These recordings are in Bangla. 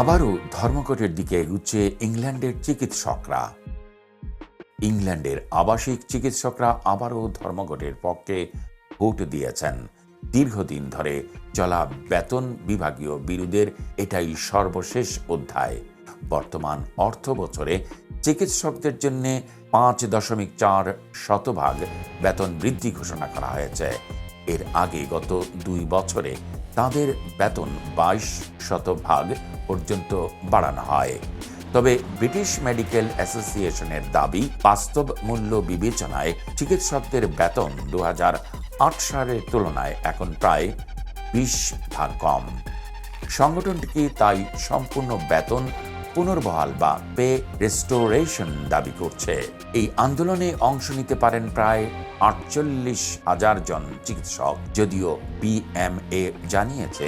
আবারও ধর্মঘটের দিকে এগুচ্ছে ইংল্যান্ডের চিকিৎসকরা। ইংল্যান্ডের আবাসিক চিকিৎসকরা আবারও ধর্মঘটের পক্ষে ভোট দিয়েছেন। দীর্ঘদিন ধরে চলা বেতন বিভাগীয় বিরোধের এটাই সর্বশেষ অধ্যায়। বর্তমান অর্থ বছরে চিকিৎসকদের জন্য পাঁচ দশমিক চার শতভাগ বেতন বৃদ্ধি ঘোষণা করা হয়েছে। এর আগে গত দুই বছরে তাদের বেতন বাইশ শতভাগ পর্যন্ত বাড়ানো হয়। তবে ব্রিটিশ মেডিকেল অ্যাসোসিয়েশনের দাবি, বাস্তব মূল্য বিবেচনায় চিকিৎসকদের বেতন দু সালের তুলনায় এখন প্রায় বিশ ভাগ কম। সংগঠনটিকে তাই সম্পূর্ণ বেতন পুনর্বহাল বা পে রেস্টোরেশন দাবি করছে। এই আন্দোলনে অংশ নিতে পারেন প্রায় আটচল্লিশ হাজার জন চিকিৎসক। যদিও বিএমএ জানিয়েছে,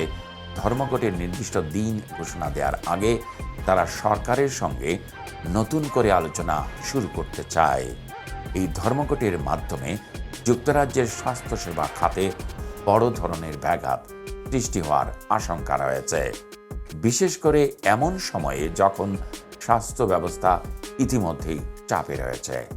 ধর্মঘটের নির্দিষ্ট দিন ঘোষণা দেওয়ার আগে তারা সরকারের সঙ্গে নতুন করে আলোচনা শুরু করতে চায়। এই ধর্মঘটের মাধ্যমে যুক্তরাজ্যের স্বাস্থ্যসেবা খাতে বড় ধরনের ব্যাঘাত সৃষ্টি হওয়ার আশঙ্কা রয়েছে। বিশেষ করে এমন সময়ে যখন স্বাস্থ্য ব্যবস্থা ইতিমধ্যেই চাপে রয়েছে।